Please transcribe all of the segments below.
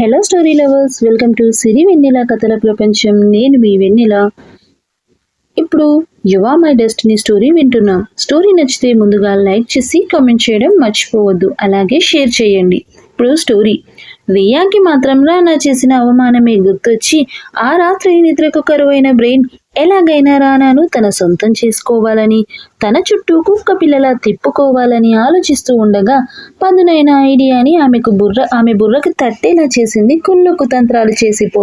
Hello story lovers welcome to Siri Vennela కథల ప్రపంచం నేను మీ వెన్నెల. ఇప్పుడు యువా మై డెస్టినీ స్టోరీ వింటున్నాం. స్టోరీ నచ్చితే ముందుగా లైక్ చేసి కామెంట్ చేయడం మర్చిపోవద్దు. అలాగే షేర్ చేయండి. ఇప్పుడు స్టోరీ. రియాకి మాత్రం రానా చేసిన అవమానమే గుర్తొచ్చి ఆ రాత్రి నిద్రకు కరువైన బ్రెయిన్ ఎలాగైనా రానాను తన సొంతం చేసుకోవాలని తన చుట్టూ కుక్క పిల్లలా తిప్పుకోవాలని ఆలోచిస్తూ ఉండగా పదునైన ఐడియాని ఆమెకు బుర్ర ఆమె బుర్రకు తట్టేలా చేసింది కుళ్ళు కుతంత్రాలు చేసిపో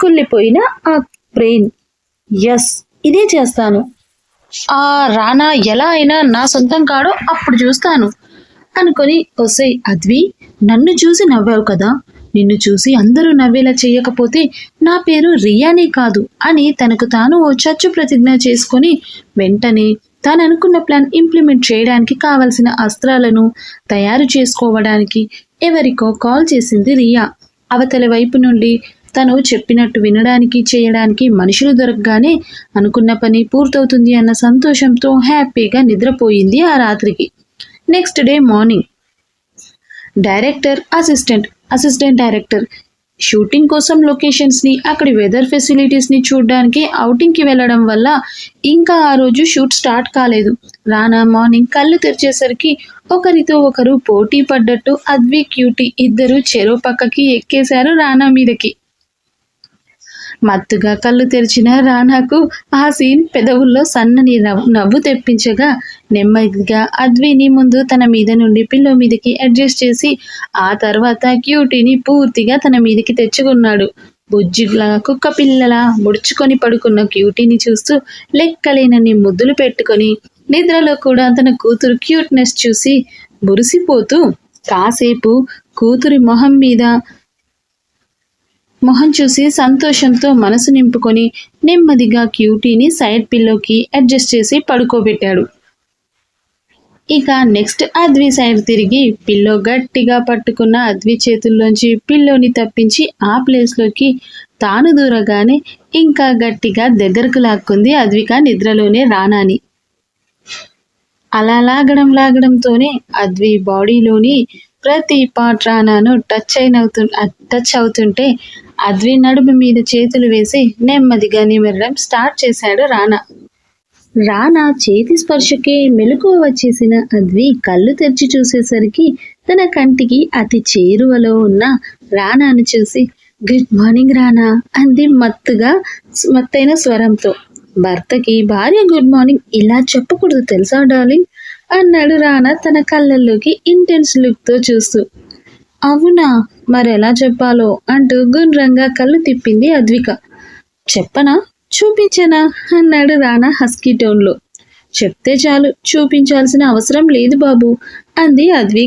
కుళ్ళిపోయిన ఆ బ్రెయిన్. ఎస్ ఇదే చేస్తాను. ఆ రానా ఎలా అయినా నా సొంతం కాడో అప్పుడు చూస్తాను. అనుకొని ఒసై అద్వి నన్ను చూసి నవ్వావు కదా? నిన్ను చూసి అందరూ నవ్వేలా చేయకపోతే నా పేరు రియానే కాదు అని తనకు తాను ఓ చచ్చు ప్రతిజ్ఞ చేసుకొని వెంటనే తాను అనుకున్న ప్లాన్ ఇంప్లిమెంట్ చేయడానికి కావలసిన అస్త్రాలను తయారు చేసుకోవడానికి ఎవరికో కాల్ చేసింది రియా. అవతలి వైపు నుండి తను చెప్పినట్టు వినడానికి చేయడానికి మనుషులు దొరకగానే అనుకున్న పని పూర్తవుతుంది అన్న సంతోషంతో హ్యాపీగా నిద్రపోయింది ఆ రాత్రికి. Next day morning. Director assistant assistant director. Shooting కోసం లొకేషన్స్ని అక్కడి వెదర్ ఫెసిలిటీస్ని చూడడానికి అవుటింగ్కి వెళ్ళడం వల్ల ఇంకా ఆ రోజు షూట్ స్టార్ట్ కాలేదు. రానా మార్నింగ్ కళ్ళు తెరిచేసరికి ఒకరితో ఒకరు పోటీ పడ్డట్టు అద్వి క్యూటీ ఇద్దరు చెరో పక్కకి ఎక్కేశారు రానా మీదకి. మత్తుగా కళ్ళు తెరిచిన రానాకు ఆ సీన్ పెదవుల్లో సన్నని నవ్వు నవ్వు తెప్పించగా నెమ్మదిగా అద్విని ముందు తన మీద నుండి పిల్లో మీదకి అడ్జస్ట్ చేసి ఆ తర్వాత క్యూటీని పూర్తిగా తన మీదకి తెచ్చుకున్నాడు. బుజ్జిలా కుక్క పిల్లలా ముడుచుకొని పడుకున్న క్యూటీని చూస్తూ లెక్కలేనన్ని ముద్దులు పెట్టుకొని నిద్రలో కూడా తన కూతురు క్యూట్నెస్ చూసి మురిసిపోతూ కాసేపు కూతురి మొహం మీద మొహం చూసి సంతోషంతో మనసు నింపుకొని నెమ్మదిగా క్యూటీని సైడ్ పిల్లోకి అడ్జస్ట్ చేసి పడుకోబెట్టాడు. ఇక నెక్స్ట్ అద్వి సైడ్ తిరిగి పిల్లో గట్టిగా పట్టుకున్న అద్వి చేతుల్లోంచి పిల్లోని తప్పించి ఆ ప్లేస్లోకి తాను దూరగానే ఇంకా గట్టిగా దగ్గరకు లాక్కుంది అద్విక నిద్రలోనే రానాని అలా లాగడం లాగడంతోనే అద్వి బాడీలోని ప్రతి పార్ట్ రానాను టచ్ అయిన టచ్ అవుతుంటే అద్వి నడుము మీద చేతులు వేసి నెమ్మదిగా నిమిరడం స్టార్ట్ చేశాడు రానా రానా చేతి స్పర్శకే మెలకువ వచ్చేసిన అద్వి కళ్ళు తెరిచి చూసేసరికి తన కంటికి అతి చేరువలో ఉన్న రానాను చూసి గుడ్ మార్నింగ్ రానా అంది మత్తుగా మత్తైన స్వరంతో. భర్తకి భార్య గుడ్ మార్నింగ్ ఇలా చెప్పకూడదు తెలుసా డార్లింగ్? అన్నాడు రానా తన కళ్ళల్లోకి ఇంటెన్స్ లుక్తో చూస్తూ. అవునా మరెలా చెప్పాలో అంటూ గుండ్రంగా కళ్ళు తిప్పింది అద్విక. చెప్పనా చూపించనా? అన్నాడు రానా హస్కీ టోన్లో చెప్తే చాలు చూపించాల్సిన అవసరం లేదు బాబు అంది అద్వి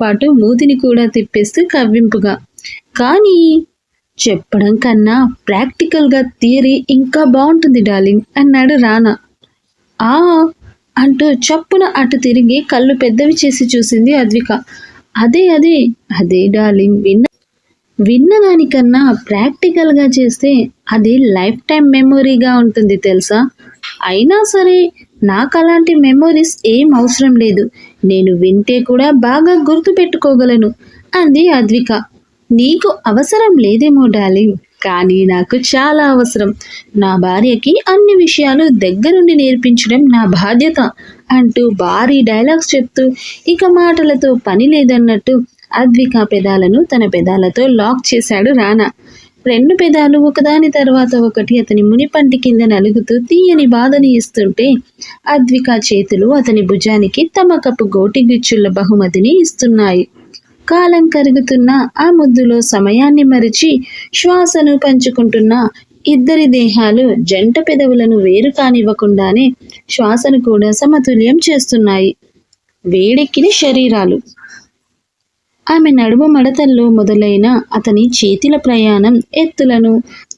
పాటు మూతిని కూడా తిప్పేస్తూ కవ్వింపుగా. కానీ చెప్పడం కన్నా ప్రాక్టికల్గా థియరీ ఇంకా బాగుంటుంది డార్లింగ్ అన్నాడు రానా. ఆ అంటూ చప్పున అటు తిరిగి కళ్ళు పెద్దవి చేసి చూసింది అద్విక. అదే అదే అదే డార్లింగ్ విన్న విన్న దానికన్నా ప్రాక్టికల్గా చేస్తే అది లైఫ్ టైం మెమొరీగా ఉంటుంది తెలుసా? అయినా సరే నాకు అలాంటి మెమొరీస్ ఏం అవసరం లేదు. నేను వింటే కూడా బాగా గుర్తు పెట్టుకోగలను అంది అద్విక. నీకు అవసరం లేదేమో డార్లింగ్ కానీ నాకు చాలా అవసరం. నా భార్యకి అన్ని విషయాలు దగ్గరుండి నేర్పించడం నా బాధ్యత అంటూ భారీ డైలాగ్స్ చెప్తూ ఇక మాటలతో పని లేదన్నట్టు అద్విక పెదాలను తన పెదాలతో లాక్ చేశాడు రానా. రెండు పెదాలు ఒకదాని తర్వాత ఒకటి అతని మునిపంటి కింద నలుగుతూ తీయని బాధని ఇస్తుంటే అద్విక చేతులు అతని భుజానికి తమ కప్పు గోటి గుచ్చుల బహుమతిని ఇస్తున్నాయి. కాలం కరుగుతున్న ఆ ముద్దులో సమయాన్ని మరిచి శ్వాసను పంచుకుంటున్న ఇద్దరి దేహాలు జంట పెదవులను వేరు కానివ్వకుండానే శ్వాసను కూడా సమతుల్యం చేస్తున్నాయి. వేడెక్కిన శరీరాలు. ఆమె నడుము మడతల్లో మొదలైన అతని చేతిల ప్రయాణం ఎత్తులను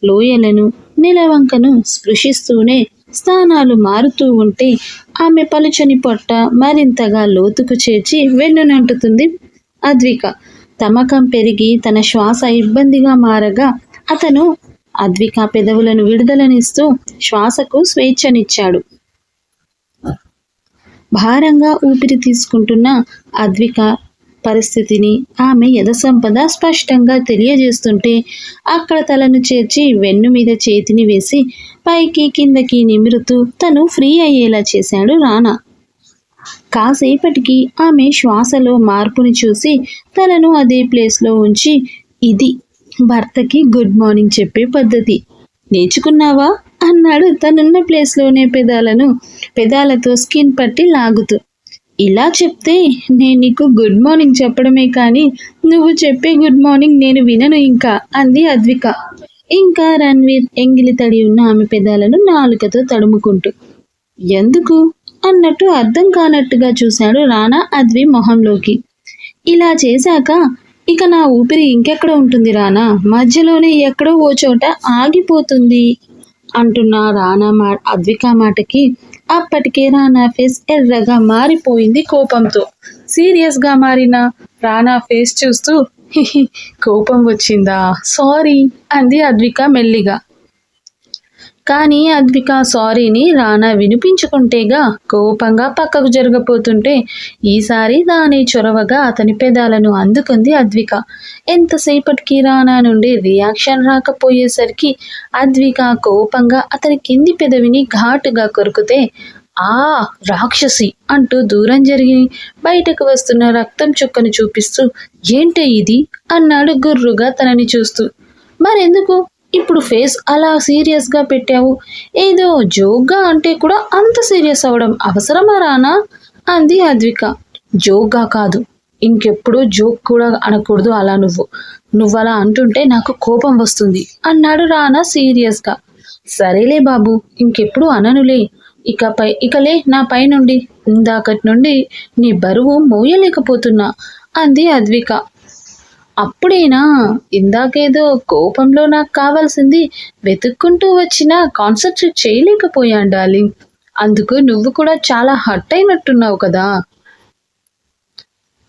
లోయలను నిలవంకను స్పృశిస్తూనే స్థానాలు మారుతూ ఉంటే ఆమె పలుచని పొట్ట మరింతగా లోతుకు చేర్చి వెన్నునంటుతుంది అద్విక. తమకం పెరిగి తన శ్వాస ఇబ్బందిగా మారగా అతను అద్విక పెదవులను విడుదలనిస్తూ శ్వాసకు స్వేచ్ఛనిచ్చాడు. భారంగా ఊపిరి తీసుకుంటున్న అద్విక పరిస్థితిని ఆమె యథసంపద స్పష్టంగా తెలియజేస్తుంటే అక్కడ తలను చేర్చి వెన్ను మీద చేతిని వేసి పైకి కిందకి నిమురుతూ తను ఫ్రీ అయ్యేలా చేశాడు రానా. కాసేపటికి ఆమె శ్వాసలో మార్పుని చూసి తనను అదే ప్లేస్లో ఉంచి ఇది భర్తకి గుడ్ మార్నింగ్ చెప్పే పద్ధతి. నేర్చుకున్నావా? అన్నాడు తనున్న ప్లేస్లోనే పెదాలను పెదాలతో స్కిన్ పట్టి లాగుతూ. ఇలా చెప్తే నేను నీకు గుడ్ మార్నింగ్ చెప్పడమే కానీ నువ్వు చెప్పే గుడ్ మార్నింగ్ నేను వినను ఇంకా అంది అద్విక. ఇంకా రణ్వీర్ ఎంగిలి తడి ఉన్న ఆమె పెదాలను నాలుకతో తడుముకుంటూ. ఎందుకు? అన్నట్టు అర్థం కానట్టుగా చూశాడు రానా అద్వి మొహంలోకి. ఇలా చేశాక ఇక నా ఊపిరి ఇంకెక్కడ ఉంటుంది రానా? మధ్యలోనే ఎక్కడో ఓ చోట ఆగిపోతుంది అంటున్న రానా మా అద్విక మాటకి అప్పటికే రానా ఫేస్ ఎర్రగా మారిపోయింది కోపంతో. సీరియస్గా మారిన రానా ఫేస్ చూస్తూ కోపం వచ్చిందా? సారీ అంది అద్విక మెల్లిగా. కానీ అద్విక సారీని రానా వినిపించుకుంటేగా కోపంగా పక్కకు జరగపోతుంటే ఈసారి దాని చొరవగా అతని పెదాలను అందుకుంది అద్విక. ఎంతసేపటికి రానా నుండి రియాక్షన్ రాకపోయేసరికి అద్విక కోపంగా అతని కింది పెదవిని ఘాటుగా కొరుకుతే ఆ రాక్షసి! అంటూ దూరం జరిగి బయటకు వస్తున్న రక్తం చుక్కను చూపిస్తూ ఏంటే ఇది? అన్నాడు గుర్రుగా తనని చూస్తూ. మరెందుకు? ఇప్పుడు ఫేస్ అలా సీరియస్గా పెట్టావు. ఏదో జోక్గా అంటే కూడా అంత సీరియస్ అవ్వడం అవసరమా రానా? అంది అద్విక. జోక్గా కాదు. ఇంకెప్పుడు జోక్ కూడా అనకూడదు అలా నువ్వు. నువ్వు అలా అంటుంటే నాకు కోపం వస్తుంది అన్నాడు రానా సీరియస్గా సరేలే బాబు ఇంకెప్పుడు అననులే. ఇకపై ఇకలే నా పైనుండి. ఇందాకటి నుండి నీ బరువు మోయలేకపోతున్నా అంది అద్విక. అప్పుడేనా? ఇందాకేదో కోపంలో నాకు కావాల్సింది వెతుక్కుంటూ వచ్చినా కాన్సన్ట్రేట్ చేయలేకపోయాను డార్లింగ్. అందుకు నువ్వు కూడా చాలా హర్ట్ అయినట్టున్నావు కదా.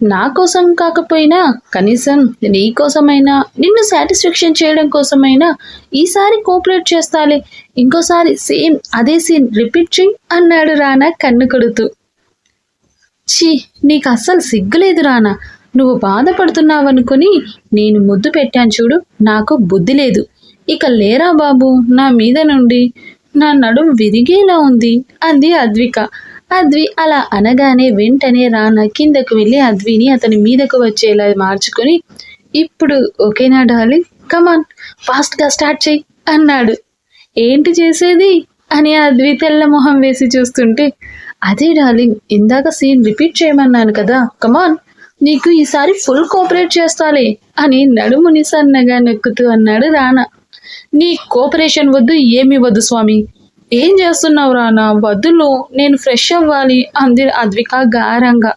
నా కోసం కాకపోయినా కనీసం నీ కోసమైనా నిన్ను సాటిస్ఫాక్షన్ చేయడం కోసమైనా ఈసారి కోఆపరేట్ చేస్తాలే. ఇంకోసారి సేమ్ అదే సీన్ రిపీట్ చేయి అన్నాడు రానా కన్ను కొడుతూ. ఛీ నీకు అస్సలు సిగ్గులేదు రానా. నువ్వు బాధపడుతున్నావనుకుని నేను ముద్దు పెట్టాను చూడు నాకు బుద్ధి లేదు. ఇక లేరా బాబు నా మీద నుండి? నా నడుం విరిగేలా ఉంది అంది అద్విక. అద్వి అలా అనగానే వెంటనే రానా కిందకు వెళ్ళి అద్విని అతని మీదకు వచ్చేలా మార్చుకొని ఇప్పుడు ఓకేనా డార్లింగ్ కమాన్ ఫాస్ట్గా స్టార్ట్ చేయి అన్నాడు. ఏంటి చేసేది? అని అద్వి తెల్ల మొహం వేసి చూస్తుంటే అదే డార్లింగ్ ఇందాక సీన్ రిపీట్ చేయమన్నాను కదా కమాన్ నీకు ఈసారి ఫుల్ కోఆపరేట్ చేస్తాలే అని నడుముని సన్నగా నొక్కుతూ అన్నాడు రానా నీ కోఆపరేషన్ వద్దు ఏమీ వద్దు స్వామి. ఏం చేస్తున్నావు రానా వద్దులు నేను ఫ్రెష్ అవ్వాలి అంది అద్విక గారంగా.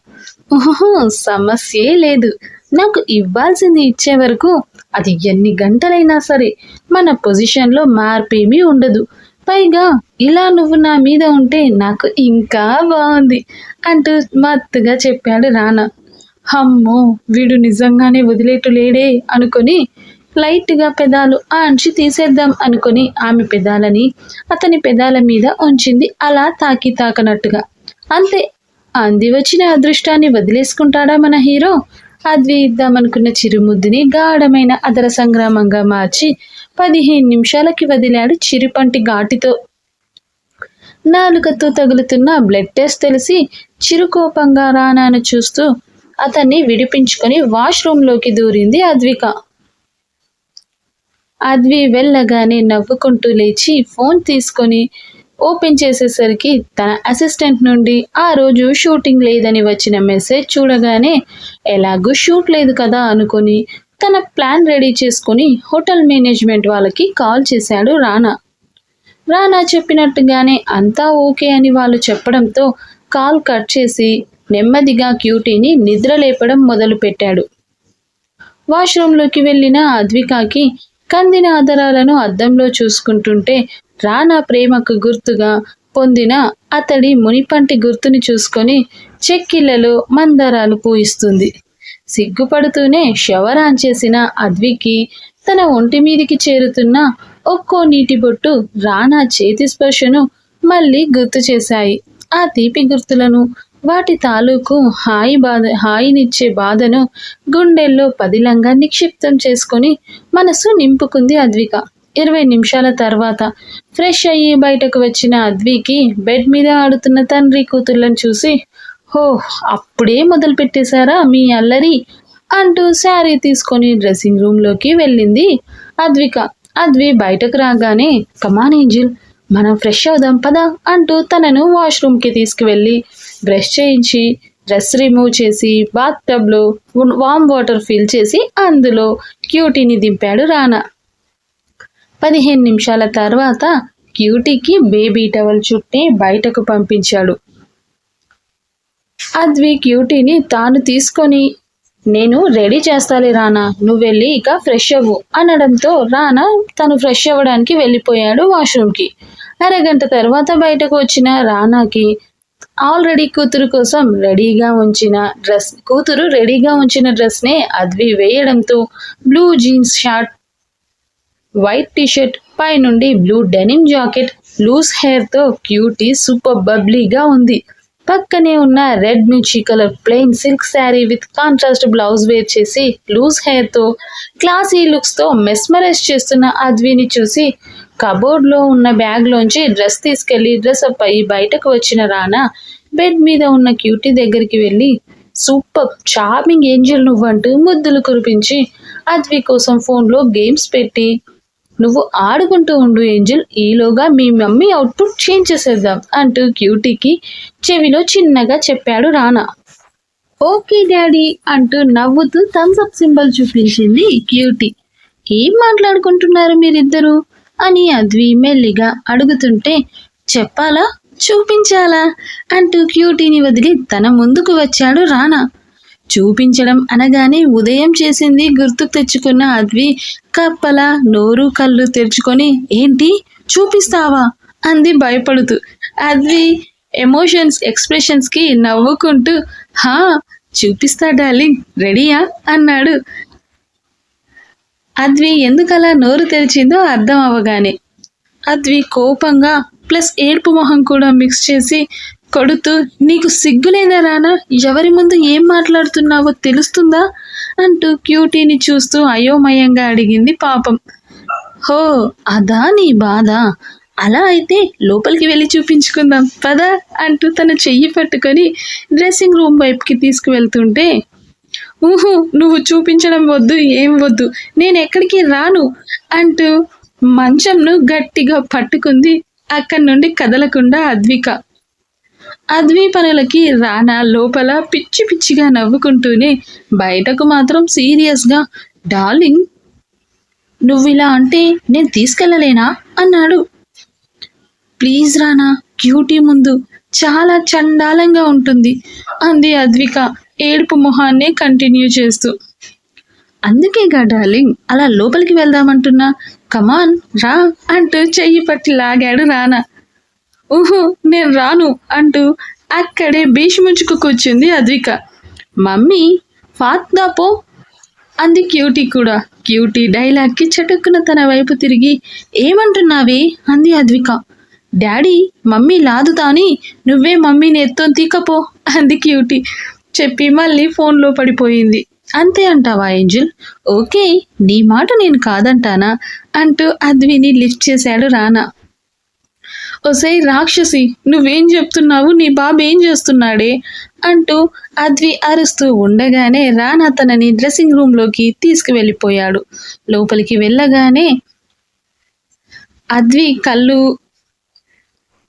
ఓహో సమస్యే లేదు. నాకు ఇవ్వాల్సింది ఇచ్చే వరకు అది ఎన్ని గంటలైనా సరే మన పొజిషన్లో మార్పేమీ ఉండదు. పైగా ఇలా నువ్వు నా మీద ఉంటే నాకు ఇంకా బాగుంది అంటూ మత్తుగా చెప్పాడు రానా హమ్మో వీడు నిజంగానే వదిలేటు లేడే అనుకొని లైట్గా పెదాలు ఆంచి తీసేద్దాం అనుకొని ఆమె పెదాలని అతని పెదాల మీద ఉంచింది. అలా తాకి తాకనట్టుగా. అంతే అంది వచ్చిన అదృష్టాన్ని వదిలేసుకుంటాడా మన హీరో? అద్వి ఇద్దామనుకున్న చిరుముద్దుని గాఢమైన అదర సంగ్రామంగా మార్చి పదిహేను నిమిషాలకి వదిలాడు చిరుపంటి ఘాటితో. నాలుకతో తగులుతున్న బ్లడ్ టెస్ట్ తెలిసి చిరుకోపంగా రానాను చూస్తూ అతన్ని విడిపించుకొని వాష్రూంలోకి దూరింది అద్విక. అద్వి వెళ్ళగానే నవ్వుకుంటూ లేచి ఫోన్ తీసుకొని ఓపెన్ చేసేసరికి తన అసిస్టెంట్ నుండి ఆ రోజు షూటింగ్ లేదని వచ్చిన మెసేజ్ చూడగానే ఎలాగూ షూట్ లేదు కదా అనుకొని తన ప్లాన్ రెడీ చేసుకొని హోటల్ మేనేజ్మెంట్ వాళ్ళకి కాల్ చేశాడు రానా. రానా చెప్పినట్టుగానే అంతా ఓకే అని వాళ్ళు చెప్పడంతో కాల్ కట్ చేసి నెమ్మదిగా క్యూటీని నిద్ర లేపడం మొదలుపెట్టాడు. వాష్రూంలోకి వెళ్ళిన అద్వికాకి కందిన ఆధారాలను అద్దంలో చూసుకుంటుంటే రానా ప్రేమకు గుర్తుగా పొందిన అతడి మునిపంటి గుర్తుని చూసుకొని చెక్కిళ్ళలో మందారాలు పూయిస్తుంది. సిగ్గుపడుతూనే షవరాన్ చేసిన అద్వికి తన ఒంటి మీదికి చేరుతున్న ఒక్కో నీటి బొట్టు రానా చేతి స్పర్శను మళ్ళీ గుర్తు చేశాయి. ఆ తీపి గుర్తులను వాటి తాలూకు హాయి బాధ హాయినిచ్చే బాధను గుండెల్లో పదిలంగా నిక్షిప్తం చేసుకొని మనసు నింపుకుంది అద్విక. ఇరవై నిమిషాల తర్వాత ఫ్రెష్ అయ్యి బయటకు వచ్చిన అద్వికి బెడ్ మీద ఆడుతున్న తండ్రి కూతుర్లను చూసి హో అప్పుడే మొదలు పెట్టేశారా మీ అల్లరి? అంటూ శారీ తీసుకొని డ్రెస్సింగ్ రూమ్లోకి వెళ్ళింది అద్విక. అద్వి బయటకు రాగానే కమాన్ ఏంజిల్ మనం ఫ్రెష్ అవుదాం పదా అంటూ తనను వాష్రూమ్కి తీసుకువెళ్ళి బ్రష్ చేయించి డ్రెస్ రిమూవ్ చేసి బాత్ టబ్లో వామ్ వాటర్ ఫిల్ చేసి అందులో క్యూటీని దింపాడు రానా పదిహేను నిమిషాల తర్వాత క్యూటీకి బేబీ టవల్ చుట్టి బయటకు పంపించాడు. అద్వి క్యూటీని తాను తీసుకొని నేను రెడీ చేస్తాలే రానా నువ్వు వెళ్ళి ఇక ఫ్రెష్ అవ్వు అనడంతో రానా తను ఫ్రెష్ అవ్వడానికి వెళ్ళిపోయాడు వాష్రూమ్కి. అరగంట తర్వాత బయటకు వచ్చిన రానాకి ఆల్రెడీ కూతురు కోసం రెడీగా ఉంచిన డ్రెస్ కూతురు రెడీగా ఉంచిన డ్రెస్నే అద్వి వేయడంతో blue jeans short white T shirt పై నుండి బ్లూ డెనిమ్ జాకెట్ లూజ్ హెయిర్తో క్యూటీ సూపర్ బబ్లీగా ఉంది. పక్కనే ఉన్న red mirchi colour plain silk saree with contrast blouse wear చేసి లూజ్ హెయిర్తో క్లాసీ లుక్స్తో మెస్మరైజ్ చేస్తున్న అద్విని చూసి కబోర్డ్లో ఉన్న బ్యాగ్లోంచి డ్రెస్ తీసుకెళ్ళి డ్రెస్ అప్ బయటకు వచ్చిన రానా బెడ్ మీద ఉన్న క్యూటీ దగ్గరికి వెళ్ళి సూపర్ చార్మింగ్ ఏంజల్ నువ్వంటూ ముద్దులు కురిపించి అద్వి కోసం ఫోన్లో గేమ్స్ పెట్టి నువ్వు ఆడుకుంటూ ఉండు ఏంజల్ ఈలోగా మీ మమ్మీ అవుట్పుట్ చేంజ్ చేసేద్దాం అంటూ క్యూటీకి చెవిలో చిన్నగా చెప్పాడు రానా. ఓకే డాడీ అంటూ నవ్వుతూ థమ్స్అప్ సింబల్ చూపించింది క్యూటీ. ఏం మాట్లాడుకుంటున్నారు మీరిద్దరూ? అని అద్వి మెల్లిగా అడుగుతుంటే చెప్పాలా? చూపించాలా? అంటూ క్యూటీని వదిలి తన ముందుకు వచ్చాడు రానా చూపించడం అనగానే ఉదయం చేసింది గుర్తుకు తెచ్చుకున్న అద్వి కప్పల నోరు కళ్ళు తెరుచుకొని ఏంటి? చూపిస్తావా? అంది భయపడుతూ. అద్వి ఎమోషన్స్ ఎక్స్ప్రెషన్స్కి నవ్వుకుంటూ హా చూపిస్తా డార్లింగ్ రెడీయా? అన్నాడు. అద్వి ఎందుకలా నోరు తెరిచిందో అర్థం అవ్వగానే అద్వి కోపంగా ప్లస్ ఏడుపు మొహం కూడా మిక్స్ చేసి కొడుతూ నీకు సిగ్గులేదా రానా? ఎవరి ముందు ఏం మాట్లాడుతున్నావో తెలుస్తుందా? అంటూ క్యూటీని చూస్తూ అయోమయంగా అడిగింది పాపం. హో అదా నీ బాధ? అలా అయితే లోపలికి వెళ్ళి చూపించుకుందాం పదా అంటూ తన చెయ్యి పట్టుకొని డ్రెస్సింగ్ రూమ్ వైపుకి తీసుకువెళ్తుంటే ఊహు నువ్వు చూపించడం వద్దు ఏం వద్దు. నేను ఎక్కడికి రాను అంటూ మంచంను గట్టిగా పట్టుకుంది అక్కడి నుండి కదలకుండా అద్విక. అద్వి పనులకి రానా లోపల పిచ్చి పిచ్చిగా నవ్వుకుంటూనే బయటకు మాత్రం సీరియస్గా డార్లింగ్ నువ్వు ఇలా అంటే నేను తీసుకెళ్ళలేనా అన్నాడు. ప్లీజ్ రానా క్యూటీ ముందు. చాలా చండాలంగా ఉంటుంది అంది అద్విక. ఏడుపు మొహాన్ని కంటిన్యూ చేస్తూ. అందుకేగా డార్లింగ్ అలా లోపలికి వెళ్దామంటున్నా. కమాన్ రా అంటూ చెయ్యి పట్టి లాగాడు రానా. ఊహు నేను రాను అంటూ అక్కడే భీష్ముంచుకు కూర్చుంది అద్విక. మమ్మీ ఫాత్నా పో అంది క్యూటీ కూడా. క్యూటీ డైలాగ్కి చటుక్కున తన వైపు తిరిగి ఏమంటున్నావే? అంది అద్విక. డాడీ మమ్మీ లాదుతాని నువ్వే మమ్మీని ఎత్తో తీకపో అంది క్యూటీ. చెప్పి మళ్ళీ ఫోన్లో పడిపోయింది. అంతే అంటావా ఏంజిల్? ఓకే నీ మాట నేను కాదంటానా? అంటూ అద్విని లిఫ్ట్ చేశాడు రానా. ఒసై రాక్షసి నువ్వేం చెప్తున్నావు? నీ బాబు ఏం చేస్తున్నాడే? అంటూ అద్వి అరుస్తూ ఉండగానే రానా తనని డ్రెస్సింగ్ రూమ్లోకి తీసుకువెళ్ళిపోయాడు. లోపలికి వెళ్ళగానే అద్వి కళ్ళు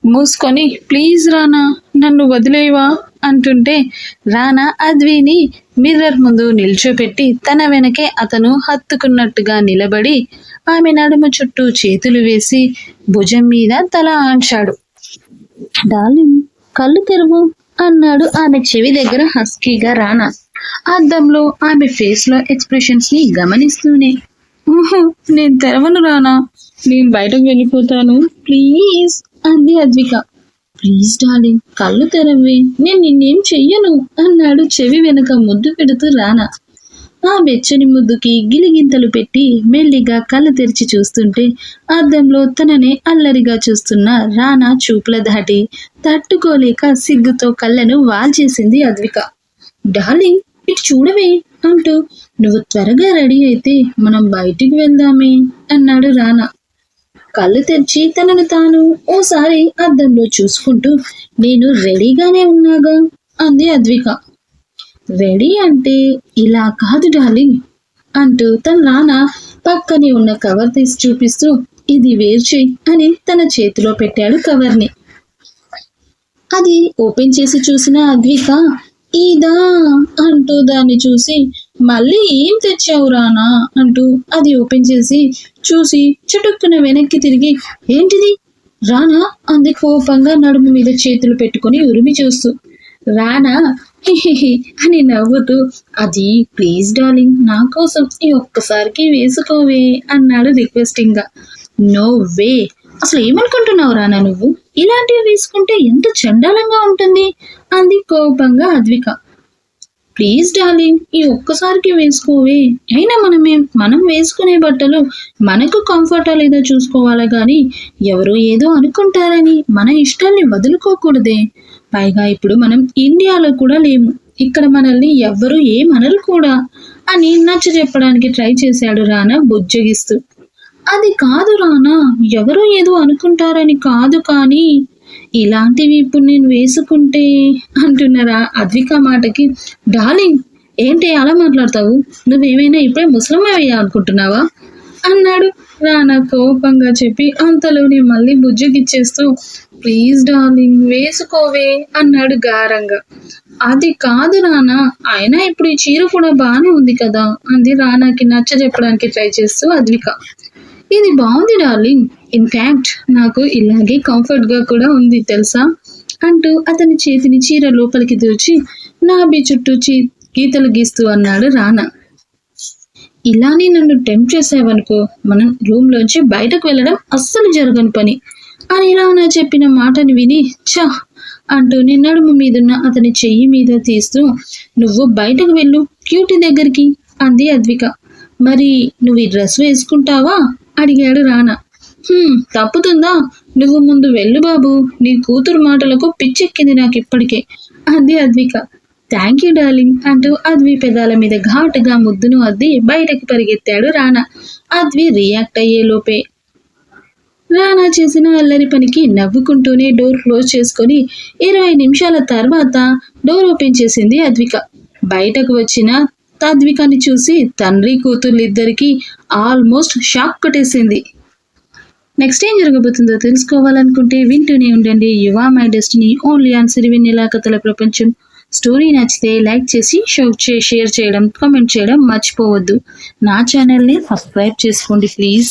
మూసుకొని ప్లీజ్ రానా నన్ను వదిలేవా? అంటుంటే రానా అద్విని మిర్రర్ ముందు నిల్చోపెట్టి తన వెనకే అతను హత్తుకున్నట్టుగా నిలబడి ఆమె నడుము చుట్టూ చేతులు వేసి భుజం మీద తల ఆంచాడు. డార్లింగ్ కళ్ళు తెరువు అన్నాడు ఆమె చెవి దగ్గర హస్కీగా రానా. అద్దంలో ఆమె ఫేస్లో ఎక్స్ప్రెషన్స్ని గమనిస్తూనే ఓహో నేను తెరవను రానా. నేను బయటకు వెళ్ళిపోతాను. ప్లీజ్ అంది అద్విక. ప్లీజ్ డార్లింగ్ కళ్ళు తెరవి. నేను నిన్నేం చెయ్యను అన్నాడు చెవి వెనుక ముద్దు పెడుతూ రానా. ఆ వెచ్చని ముద్దుకి గిలిగింతలు పెట్టి మెల్లిగా కళ్ళు తెరిచి చూస్తుంటే అద్దంలో తననే అల్లరిగా చూస్తున్న రానా చూపుల దాటి తట్టుకోలేక సిగ్గుతో కళ్ళను వాల్చేసింది అద్విక. డార్లింగ్ ఇటు చూడవే అంటూ నువ్వు త్వరగా రెడీ అయితే మనం బయటికి వెళ్దామే అన్నాడు రానా. కళ్ళు తెరిచి తనను తాను ఓసారి అద్దంలో చూసుకుంటూ నేను రెడీగానే ఉన్నాగా? అంది అద్విక. రెడీ అంటే ఇలా కాదు డార్లింగ్ అంటూ తన నాన్న పక్కనే ఉన్న కవర్ తీసి చూపిస్తూ ఇది వేరు అని తన చేతిలో పెట్టాడు కవర్ని. అది ఓపెన్ చేసి చూసిన అద్విక ఇదా అంటూ దాన్ని చూసి మళ్ళీ ఏం తెచ్చావు రానా అంటూ అది ఓపెన్ చేసి చూసి చటుక్కున వెనక్కి తిరిగి ఏంటిది? రానా అంది కోపంగా నడుము మీద చేతులు పెట్టుకొని ఉరిమి చూస్తూ. రానా అని నవ్వుతూ అది ప్లీజ్ డార్లింగ్ నా కోసం ఈ ఒక్కసారికి వేసుకోవే అన్నాడు రిక్వెస్టింగ్గా. No way. అసలు ఏమనుకుంటున్నావు రానా నువ్వు? ఇలాంటివి వేసుకుంటే ఎంత చండాలంగా ఉంటుంది? అంది కోపంగా అద్విక. ప్లీజ్ డార్లింగ్ ఈ ఒక్కసారికి వేసుకోవే. అయినా మనమే మనం వేసుకునే బట్టలు మనకు కంఫర్టా లేదో చూసుకోవాలి కానీ ఎవరు ఏదో అనుకుంటారని మన ఇష్టాల్ని వదులుకోకూడదే. పైగా ఇప్పుడు మనం ఇండియాలో కూడా లేము. ఇక్కడ మనల్ని ఎవ్వరూ ఏమనరు కూడా అని నచ్చ చెప్పడానికి ట్రై చేశాడు రానా బుజ్జగిస్తూ. అది కాదు రానా ఎవరో ఏదో అనుకుంటారని కాదు కానీ ఇలాంటివి ఇప్పుడు నేను వేసుకుంటే అంటున్నారా? అద్విక మాటకి డార్లింగ్ ఏంటి అలా మాట్లాడతావు? నువ్వేమైనా ఇప్పుడే ముసలమ్మ అనుకుంటున్నావా? అన్నాడు రానా కోపంగా చెప్పి అంతలోనే మళ్ళీ బుజ్జుగిచ్చేస్తూ ప్లీజ్ డార్లింగ్ వేసుకోవే అన్నాడు గారంగా. అది కాదు రానా అయినా ఇప్పుడు ఈ చీర కూడా బాగానే ఉంది కదా అంది రానాకి నచ్చ చెప్పడానికి ట్రై చేస్తూ అద్విక. ఇది బాగుంది డార్లింగ్. ఇన్ఫ్యాక్ట్ నాకు ఇలాగే కంఫర్ట్గా కూడా ఉంది తెలుసా? అంటూ అతని చేతిని చీర లోపలికి దూచి నాభి చుట్టూ చీ గీతలు గీస్తూ అన్నాడు రానా. ఇలానే నన్ను టెంప్ట్ చేసావనుకో మనం రూమ్లోంచి బయటకు వెళ్ళడం అస్సలు జరగని పని. అని రానా చెప్పిన మాటని విని చా అంటూ నడుము మీదున్న అతని చెయ్యి మీద తీస్తూ నువ్వు బయటకు వెళ్ళు క్యూటీ దగ్గరికి అంది అద్విక. మరి నువ్వు ఈ డ్రెస్ వేసుకుంటావా? అడిగాడు రానా. తప్పుతుందా? నువ్వు ముందు వెళ్ళు బాబు నీ కూతురు మాటలకు పిచ్చెక్కింది నాకు ఇప్పటికే అంది అద్విక. థ్యాంక్ యూ డార్లింగ్ అంటూ అద్వి పెదాల మీద ఘాటుగా ముద్దును అద్ది బయటకి పరిగెత్తాడు రానా. అద్వి రియాక్ట్ అయ్యే లోపే. రానా చేసిన అల్లరి పనికి నవ్వుకుంటూనే డోర్ క్లోజ్ చేసుకొని ఇరవై నిమిషాల తర్వాత డోర్ ఓపెన్ చేసింది అద్విక. బయటకు వచ్చిన తాద్వికాన్ని చూసి తండ్రి కూతుర్లిద్దరికీ ఆల్మోస్ట్ షాక్ కొట్టేసింది. నెక్స్ట్ ఏం జరగబోతుందో తెలుసుకోవాలనుకుంటే వింటూనే ఉండండి Yuva my destiny only on సిరివిన్ కథల ప్రపంచం. స్టోరీ నచ్చితే లైక్ చేసి షో షేర్ చేయడం కామెంట్ చేయడం మర్చిపోవద్దు. నా ఛానల్ని సబ్స్క్రైబ్ చేసుకోండి ప్లీజ్.